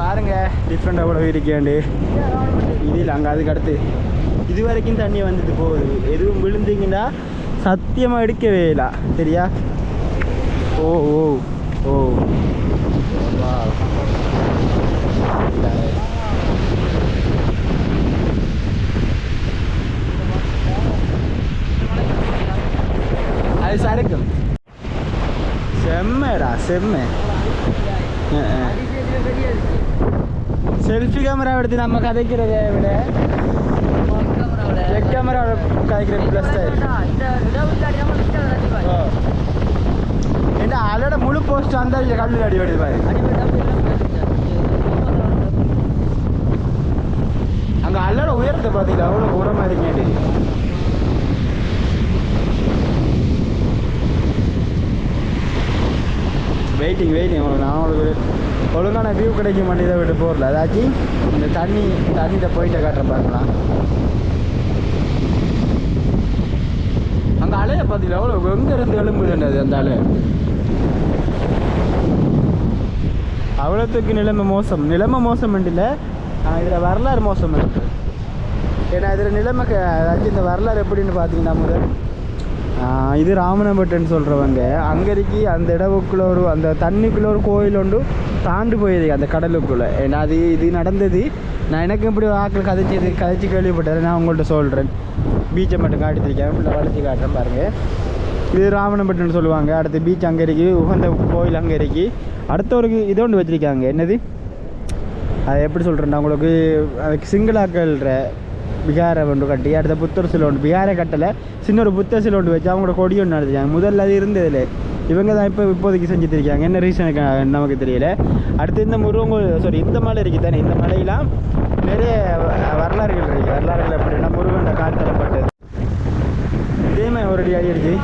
பாருங்க. டிஃப்ரெண்ட் எவ்வளோ இருக்கேண்டு இல்லை அங்கே அதுக்கு அடுத்து. இது வரைக்கும் தண்ணி வந்துட்டு போகுது. எதுவும் விழுந்தீங்கன்னா சத்தியமாக எடுக்கவே இல்லை. சரியா? ஓ ஓ ஓ. அது சறுக்கும் செம்மடா செம்ம. செல்ஃபி கேமரா எடுத்து நம்ம கதைக்கிறத விட செக் கேமரா கதைக்கிற ப்ளஸ் என்ன அதோட முழு போஸ்ட் அந்த கல்லில் அடி வருது பாரு. அங்கே அல்லோட உயரத்தை பார்த்தீங்களா? அவ்வளோ உரமாக இருக்கேன் வெயிட்டிங் வெயிட்டிங் உங்களுக்கு நான் உங்களுக்கு ஒழுங்கான வியூ கிடைக்க மாட்டேதை விட்டு போகல அதாச்சும் இந்த தண்ணி தண்ணியில் போயிட்ட காட்டுற பாருங்களா. அந்த அலையை பார்த்தீங்களா அவ்வளோ எங்கேருந்து எழும்புதுன்றது அந்த அலை. அவ்வளோத்துக்கு நிலைமை மோசம். நிலைமை மோசம் இல்லை இதில் வரலாறு மோசம் இருக்குது ஏன்னா இதில் நிலைமை அதாச்சும் இந்த வரலாறு எப்படின்னு பார்த்தீங்கன்னா முதல் இது ராமனம்பட்டுன்னு சொல்கிறவங்க அங்கேக்கு அந்த இடவுக்குள்ள ஒரு அந்த தண்ணிக்குள்ள ஒரு கோயில் ஒன்று தாண்டு போயிருக்கு அந்த கடலுக்குள்ளே. ஏன்னா அது இது நடந்தது. நான் எனக்கு இப்படி ஆக்கள் கதைச்சி கதைச்சி கேள்விப்பட்டது நான் உங்கள்கிட்ட சொல்கிறேன் பீச்சை மட்டும் காட்டியிருக்கேன் ஃபுல்லாக வளைச்சி காட்டுறேன் பாருங்கள் இது ராமனம்பட்டுன்னு சொல்லுவாங்க. அடுத்து பீச் அங்கே இருக்கு உகந்த கோயில் அங்கே இருக்கு. அடுத்த ஒரு இது ஒன்று வச்சுருக்காங்க. என்னது? அதை எப்படி சொல்கிறேன்னா உங்களுக்கு அதுக்கு சிங்களாக்கள்ற பிகாரை ஒன்று கட்டி அடுத்த புத்தர் சிலை ஒன்று. பிகாரை கட்டலை. சின்ன ஒரு புத்தர் சிலை ஒன்று வச்சு அவங்களோட கொடி ஒன்று நடத்திச்சாங்க முதல்ல அது இருந்ததில்ல. இவங்க தான் இப்போ இப்போதைக்கு செஞ்சுட்டு இருக்காங்க என்ன ரீசனுக்கு நமக்கு தெரியல. அடுத்து இந்த முருகன் சாரி இந்த மலை இருக்குது தானே இந்த மலையெல்லாம் நிறைய வரலாறுகள் இருக்குது வரலாறுகள் எப்படின்னா முருகன் கால் தரப்பட்டது இதே மாதிரி ஒரு அடி அடி இருக்குது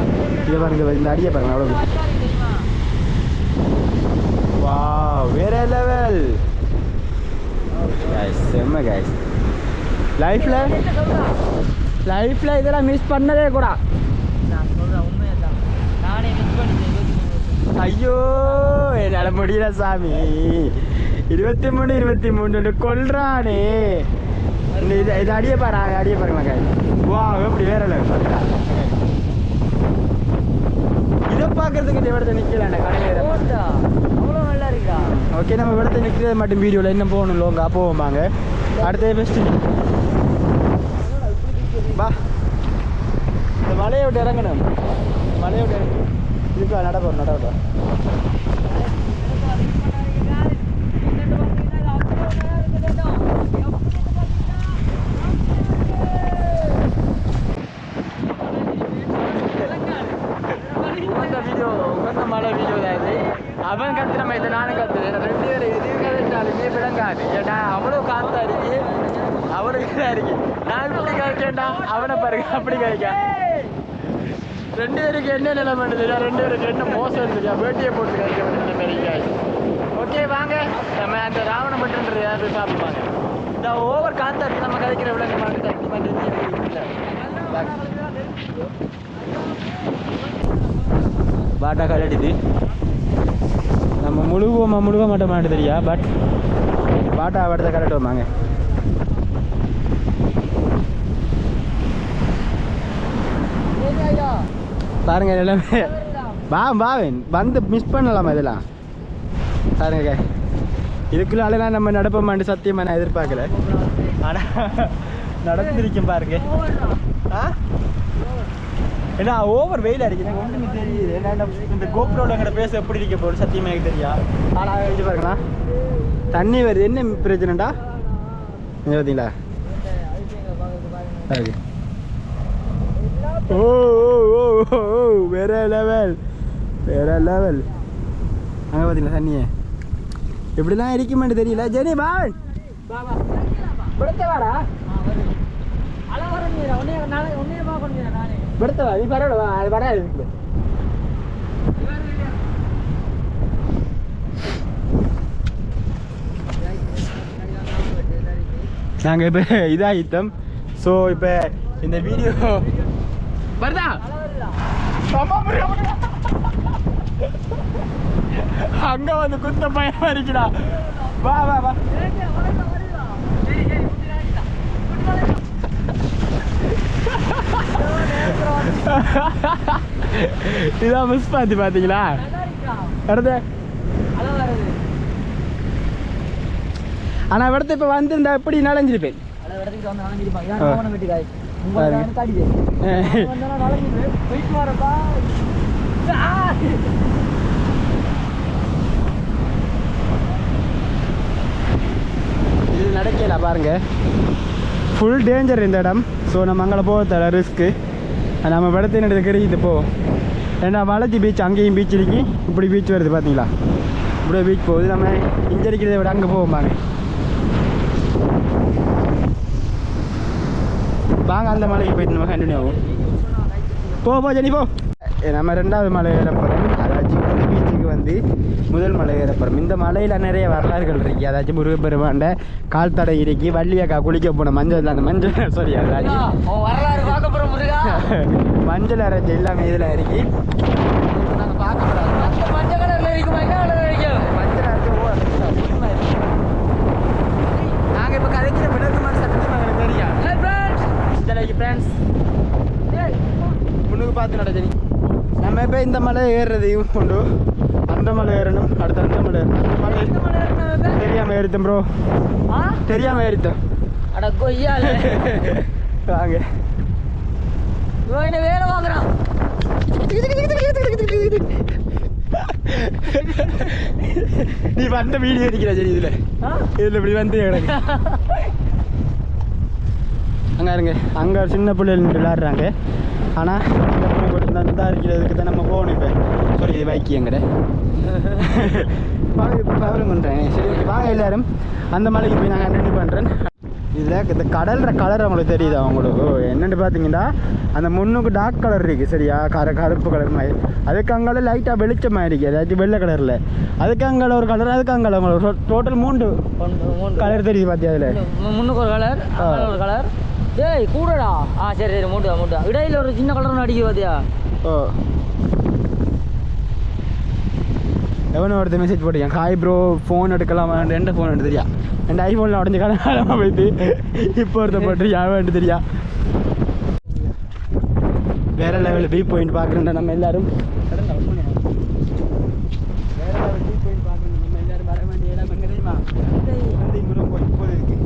இதை பாருங்க இந்த அடியை பாருங்க அவ்வளோ வா வேற லெவல் செம்ம கைஸ் லைஃப்ல லைஃப்ல இதெல்லாம் மிஸ் பண்ணதே கூட. ஐயோ என்னால் முடியல சாமி. இருபத்தி மூணு இருபத்தி மூணு கொல்றானே. இது இது அடிய பாரு அடிய பாருங்களா காய் வா எப்படி வேற level. இதை பார்க்கறதுக்கு இந்த இடத்த நிற்கலாண்ட கடையில் ஓகே நம்ம இடத்த நிற்கிறது மட்டும் வீடியோவில் என்ன போகணும் லோங்கா போவோம் வாங்க. அடுத்தது பெஸ்ட்டு வா. இந்த மலையை விட்டு இறங்கணும். மலையை விட்டு இறங்கணும் இதுக்கா நடப்போம் நடப்போம் உகந்த வீடியோ உகந்த மழை வீடியோ தான் அவன் கத்துற மாதிரி இதை நானும் கத்துறேன் ரெண்டு பேரும் இது கதைச்சாலுமே விளங்காது ஏன்னா அவ்வளோ காத்தா இருக்கு அவ்வளோ இதாக இருக்கு நான் இப்படி கதைக்கேன்டா அவனை பாருங்க அப்படி கதைக்க ரெண்டு பேருக்கு என்ன நிலைமை தெரியா ரெண்டு பேருக்கு என்ன மோசம் இருந்துச்சா வேட்டியை போட்டு கழிக்க வேண்டிய மாதிரி ஓகே வாங்க நம்ம அந்த ராவண மட்டுன்றது யாரும் சாப்பிடுவாங்க இந்த ஓவர் காத்தா இருக்கு நம்ம கதைக்கிற விளங்க மாட்டேன் பாட்டா கலடிது நம்ம முழுகுவோமா முழுக மாட்டோமான்னு தெரியா பட் பாட்டா அவடத்தை கலட்டுவோமாங்க பாருங்க எல்லாமே. வா வாவேன் வந்து மிஸ் பண்ணலாமா இதெல்லாம்? பாருங்க இதுக்குள்ளாலாம் நம்ம நடப்போமான்னு சத்தியமா நான் எதிர்பார்க்கல. ஆனா நடந்திருக்கேன் பாருங்க. ஆ? ஏன்னா ஓவர் வெயில் அடிக்குது. எனக்கு ஒன்றுமே தெரியுது. ஏன்னா இந்த- கோப்ரோவில் எங்கிட்ட பேச எப்படி இருக்க போகுது? சத்தியமாக எனக்கு தெரியா? ஆனால் இது பாருங்கண்ணா. தண்ணி வருது. என்ன பிரச்சனைடா? இங்க பார்த்தீங்களா. ஓ ஓ ஓ வேற லெவல் வேற லெவல் அங்கே பார்த்தீங்களா தண்ணியே? எப்படிலாம் இருக்குமென்னு தெரியல ஜெனி படுத்த வாடா. படுத்த வா நீ பரவாயில்ல வா அது வராது இதுக்கு. நாங்கள் இப்போ இதாகிட்டோம் ஸோ இப்போ இந்த வீடியோ வருதா. அங்க வந்து குத்த பயமா இருக்குடா. வா வா வா. இதான் மிஸ் பார்த்து பார்த்தீங்களா அடுத்த ஆனால் இடத்த இப்போ வந்திருந்தா எப்படி நனைஞ்சிருப்பேன் இது நடக்கல பாருங்க ஃபுல் டேஞ்சர் இந்த இடம் ஸோ நம்ம அங்கே போகிறத ரிஸ்க்கு நம்ம இடத்த எடுத்து இது போ. ஏன்னா வளர்ச்சி பீச் அங்கேயும் பீச் இருக்கு. இப்படி பீச் வருது பார்த்தீங்களா இப்படியே பீச் போகுது. நம்ம இஞ்சரிக்கிறத விட அங்கே போவோம் வாங்க. அந்த மலைக்கு போயிட்டு நம்ம கண்டினியூ ஆகும் போ போ ஜெனி போ. நம்ம ரெண்டாவது மலை போகிறோம் வந்து முதல் மலை ஏறப்போகிறோம் இந்த மலையில் நிறைய வரலாறுகள் இருக்கு. அதாச்சும் முருகப்பெருமாண்ட கால் தடை இருக்கு வள்ளியக்கா குளிக்க போன மஞ்சள் அந்த மஞ்சள் சாரி அதாச்சும் மஞ்சள் அரைச்சி எல்லாமே இதில் இருக்கு. நாங்கள் இப்போ கதைக்கிற தெரியும் friends. இதில் ஃப்ரெண்ட்ஸ் Hey. முன்னுக்கு பார்த்து நம்ம இப்போ இந்த மலை ஏறுறதையும் கொண்டு அந்த மலை ஏறணும் அடுத்த அந்த மலை ஏறணும்? தெரியாம ஏறித்தோம் ப்ரோ? தெரியாம ஏறித்தோம் அட கொய்யால. வாங்க இவன் என்ன வேலை வாங்குறான் நீ வந்த வீடியோ இருக்கிற சரி இதுல? இதுல இப்படி வந்து கிடக்கு அங்க இருங்க அங்க சின்ன பிள்ளைகள் விளையாடுறாங்க ஆனா இந்த இருக்கிறதுக்கு தான் நம்ம போகணும் இப்போ. சாரி இது பைக்கு எங்கட? பவரும் பண்ணுறேன் சரி ஓகே வாங்க எல்லாரும். அந்த மலைக்கு போய் நான் கண்டினியூ பண்ணுறேன் இதில் இந்த கடல்ற கலர் அவங்களுக்கு தெரியுது? அவங்களுக்கு என்னென்னு பார்த்தீங்கன்னா அந்த முன்னுக்கு டார்க் கலர் இருக்குது சரியா? கர கருப்பு கலர் மாதிரி. அதுக்கு அங்கால லைட்டாக வெளிச்சமாக இருக்குது அதாச்சும் வெள்ளை கலரில் அதுக்கு அங்கால ஒரு கலர் அதுக்கு அங்கால ஒரு டோட்டல் மூன்று. கலர் தெரியுது பார்த்தியா அதில்? முன்னுக்கு ஒரு கலர் ஒரு கலர் டேய் கூடடா. ஆ சரி சரி மூட்டா மூட்டா இடையில ஒரு சின்ன கலர் ஒன்று அடிக்க பாத்தியா? ஓ எவனோ ஒருத்தர் மெசேஜ் போட்டிருக்கேன். ஹாய் ப்ரோ ஃபோன் எடுக்கலாமா? ரெண்டு ஃபோன் எடுத்து தெரியா? ரெண்டு ஐஃபோனில் உடஞ்ச காலமாக போயிட்டு? இப்போ ஒருத்தர் போட்டிருக்கா அவன் தெரியா? வேற லெவலில் பி பாயிண்ட் பார்க்குறேன்டா நம்ம எல்லாரும் வேற level view point பார்க்கணும். நம்ம எல்லாரும் வர வேண்டிய இடம் எங்க தெரியுமா? வந்து இங்க ரொம்ப இப்போது இருக்கு.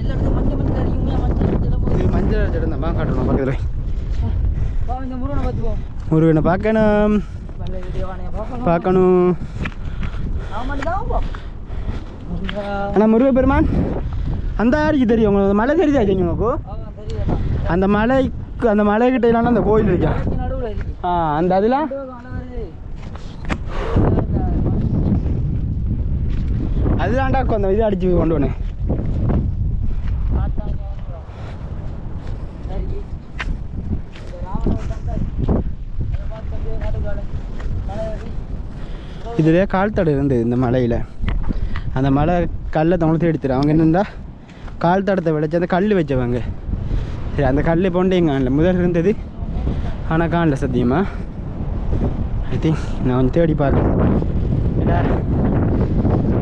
எல்லாத்துக்கும் மஞ்சள் மஞ்சள் அடிக்குங்களா மஞ்சள் மஞ்சள் இது மஞ்சள் அடிச்ச இடம் தான் பக்கத்தில் முருகனை பார்க்கணும். பார்க்கணும். ஆனால் முருக பெருமான் அந்த யாருக்கு தெரியும். உங்களுக்கு மலை தெரியுதா தெரியும் உங்களுக்கு அந்த மலைக்கு அந்த மலைக்கிட்ட இல்லைன்னா அந்த கோயில் இருக்கா? ஆ அந்த அதெல்லாம் அதுதான்டா அந்த இது அடிச்சு கொண்டு வந்தேன் இதுலேயே கால் தடை இருந்தது இந்த மலையில். அந்த மலை கல்லை தொலைத்து எடுத்துரு. அவங்க என்னென்னா கால் தடத்தை விளைச்சி அந்த கல் வச்சவங்க. சரி அந்த கல் போண்டே இங்கே காணல. முதல் இருந்தது ஆனால் காணல சத்தியமா. ஐ திங்க் நான் கொஞ்சம் தேடி பார்க்குறேன் ஏடா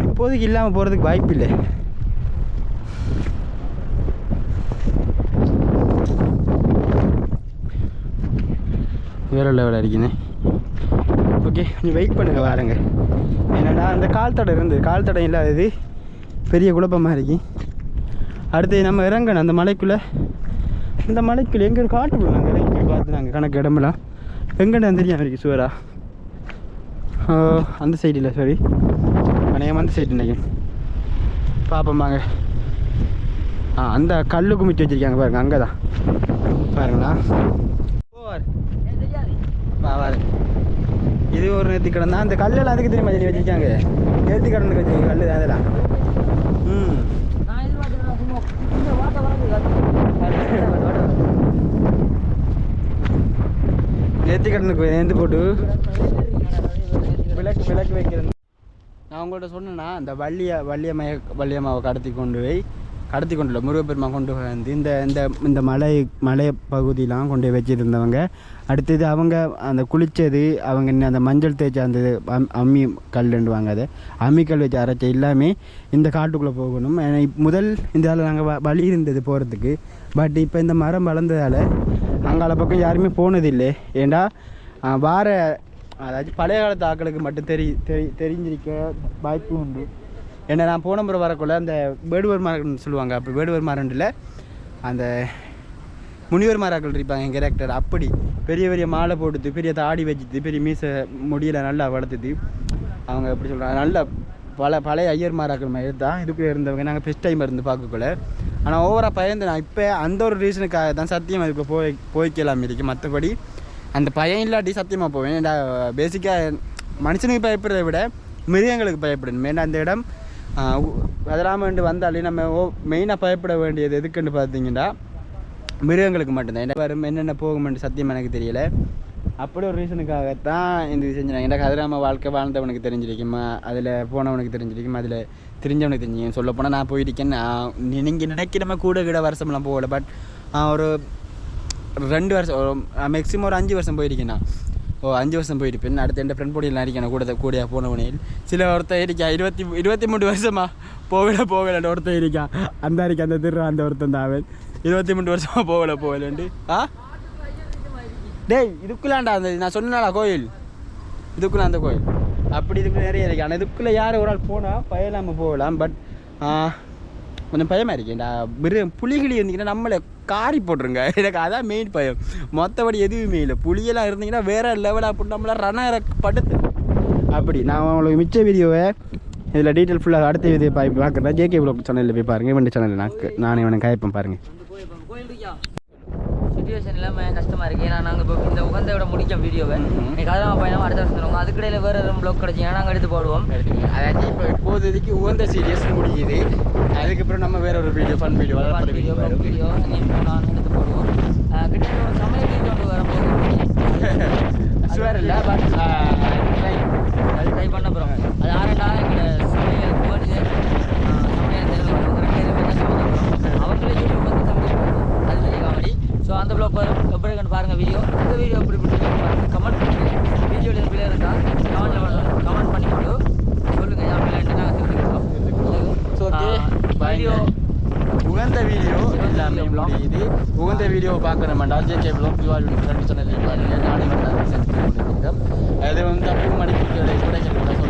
இப்போதைக்கு இல்லாமல் போகிறதுக்கு வாய்ப்பு இல்லை. வேற லெவலாக இருக்குண்ணே ஓகே நீ வெயிட் பண்ணுங்கள் வாருங்க. என்னடா அந்த கால் தடை இருந்தது கால் தடை இல்லாதது பெரிய குழப்பமாக இருக்கு. அடுத்து நம்ம இறங்கணும் அந்த மலைக்குள்ளே. இந்த மலைக்குள்ளே எங்கே ஒரு காட்டு போய் இறங்கி பார்த்து நாங்கள் கணக்கு இடமெல்லாம். எங்கடா தெரியாமல் இருக்கு சுவரா ஓ, அந்த சைடு இல்லை சாரி அநேகம் அந்த சைடு நினைக்கிறேன். பார்ப்போம் வாங்க. ஆ அந்த கல் குமிச்சு வச்சிருக்காங்க பாருங்க அங்கே தான் பாருங்களா ஓ வா வாரு. இது ஒரு நேர்த்தி கடன் தான். அந்த கல்லெல்லாம் அதுக்கு தெரியுமா சொல்லி வச்சிருக்காங்க? நேர்த்தி கடனுக்கு வச்சிருக்க கல்லு தான் அதெல்லாம். ம். நேர்த்தி கடனுக்கு நேர்ந்து போட்டு. விளக்கு விளக்கு வைக்கிறது நான் உங்கள்கிட்ட சொன்னேன்னா அந்த வள்ளிய வள்ளியம்மைய வள்ளியம்மாவை கடத்தி கொண்டு போய் கடத்தி கொண்டு முருகப்பெருமா கொண்டு வந்து இந்த இந்த இந்த மலை மலை பகுதியெலாம் கொண்டு போய் வச்சுருந்தவங்க. அடுத்தது அவங்க அந்த குளித்தது அவங்க அந்த மஞ்சள் தேய்ச்சி அந்த அம் அம்மி கல்லுண்டுவாங்க அதை. அம்மிக்கல் வச்சு அரைச்ச எல்லாமே இந்த காட்டுக்குள்ளே போகணும். முதல் இந்த நாங்கள் வழி இருந்தது போகிறதுக்கு பட் இப்போ இந்த மரம் வளர்ந்ததால் அங்கால பக்கம் யாருமே போனதில்லை. ஏண்டா வார அதாச்சும் பழைய காலத்து ஆக்களுக்கு மட்டும் தெரி தெரி தெரிஞ்சிருக்க வாய்ப்பு உண்டு. ஏன்னா நான் போன முறை வரக்குள்ள அந்த வேடுவர் மரம்னு சொல்லுவாங்க அப்போ வேடுவர் மரண்டில் அந்த முனிவர் மராக்கள் இருப்பாங்க என் கேரக்டர் அப்படி பெரிய பெரிய மாலை போட்டுது பெரிய தாடி வச்சுது பெரிய மீசை முடியில் நல்லா வளர்த்துது அவங்க எப்படி சொல்கிறாங்க நல்ல பல பழைய ஐயர் மாராக்கள் மாதிரி தான் இதுக்குள்ளே இருந்தவங்க. நாங்கள் ஃபஸ்ட் டைம் இருந்து பார்க்கக்குள்ள. ஆனால் ஓவராக பயந்து நான் இப்போ அந்த ஒரு ரீசனுக்காக தான் சத்தியம் அதுக்கு போய் போய்க்கலாம் இருக்கு மற்றபடி அந்த பயம் இல்லாட்டி சத்தியமாக போவேன். ஏன்டா பேசிக்காக மனுஷனுக்கு பயப்படுறதை விட மிருகங்களுக்கு பயப்படணும். ஏன்னா அந்த இடம் அதெல்லாம் வந்தாலே நம்ம ஓ மெயினாக பயப்பட வேண்டியது எதுக்குன்னு பார்த்தீங்கன்னா மிருகங்களுக்கு மட்டும்தான். என்ன வரும் என்னென்ன போகுமென்று சத்தியம் எனக்கு தெரியல. அப்படி ஒரு ரீசனுக்காகத்தான் இந்த இது செஞ்சுனாங்க எனக்கு அதிராம வாழ்க்கை வாழ்ந்தவனுக்கு தெரிஞ்சிருக்குமா? அதில் போனவனுக்கு தெரிஞ்சிருக்கும்? அதில் தெரிஞ்சவனுக்கு தெரிஞ்சிருக்கும்? சொல்ல போனால் நான் போயிருக்கேன். நீங்கள் நினைக்கிறம கூட கிட வருஷம்லாம் போகல. பட் ஒரு ரெண்டு வருஷம் மேக்ஸிமம் ஒரு அஞ்சு வருஷம் போயிருக்கேன் நான். ஓ அஞ்சு வருஷம் போயிருப்பேன் அடுத்து என் ஃப்ரெண்ட் போடியில் நடிக்கணும் கூட கூடிய போனவனையில் சில ஒருத்தர் இருக்கா இருபத்தி இருபத்தி மூணு வருஷமா போகல போகலன்னு ஒருத்தன் இருக்கா அந்த அன்றைக்கி அந்த திரு அந்த ஒருத்தன் தான் அவன் இருபத்தி மூணு வருஷமா போகல போகலண்டு ஆ டேய் இதுக்குள்ளாண்டா அந்த நான் சொன்னாலா கோயில் இதுக்குள்ள அந்த கோயில் அப்படி இதுக்குள்ள நிறைய இருக்கு ஆனால் இதுக்குள்ளே யார் ஒரு ஆள் போனால் பயலாமல் போகலாம் பட் கொஞ்சம் பயமாக இருக்கேன்டா மிருகம் புலிகிளி இருந்தீங்கன்னா நம்மளை காரி போட்டுருங்க. எனக்கு அதான் மெயின் பயம். மற்றபடி எதுவுமே இல்லை. புலியெல்லாம் இருந்தீங்கன்னா வேற லெவலாக போட்டு நம்மள ரண படுத்து அப்படி. நான் உங்களுக்கு மிச்ச வீடியோவை இதில் டீட்டெயில் ஃபுல்லாக அடுத்த வீடியோ பாய் பார்க்குறேன். ஜேகே ப்ளாக் சேனலில் போய் பாருங்கள் இவன் சேனலில் நான் நானே இவனை காய்ப்பேன் பாருங்கள் சுச்சுவேஷன் எல்லாமே கஷ்டமா இருக்கு. ஏன்னா நாங்கள் இப்போ இந்த உகந்த விட முடிச்சோம் வீடியோவை. நீ கதமா பயணம் அடுத்த வருஷம் தருவோம் அதுக்கிடையில வேற எதுவும் ப்ளாக் கிடைச்சிங்கன்னா நாங்கள் எடுத்து போடுவோம். அதாச்சும் இப்போ இப்போதைக்கு உகந்த சீரியஸ் முடியுது. அதுக்கப்புறம் நம்ம வேற ஒரு வீடியோ ஃபன் வீடியோ பாட்டு வீடியோ வீடியோ நான் எடுத்து போடுவோம். கிட்டத்தட்ட ஒரு சமையல் வீடியோ ஒன்று வரும்போது சுவர் இல்லை பட் அது ட்ரை பண்ண போகிறோம் அது ஆரண்டா எங்களோட சமையல் போடுது சமையல் போகிறோம் அவங்களே யூடியூப் வந்து சமைக்க அது பெரிய காமெடி. ஸோ அந்த ப்ளாக் எப்படி இருக்குன்னு பாருங்க வீடியோ இந்த வீடியோ எப்படி பிடிச்சிருக்கு பாருங்க. கமெண்ட் பண்ணுங்க. வீடியோ பிள்ளை இருந்தா கமெண்ட்ல கமெண்ட் பண்ணிக்கொண்டு சொல்லுங்க என் பிள்ளைன்ட்டு வீடியோ உகந்த வீடியோ எல்லாமே முடியுது உகந்த வீடியோ பார்க்கணுமெண்டா ஜேகே ஃப்ரெண்ட் சேனலில் பாருங்க நானே வந்து அதை வந்து அப்பவும் மணிக்கு கூட கூட சொல்லுங்கள்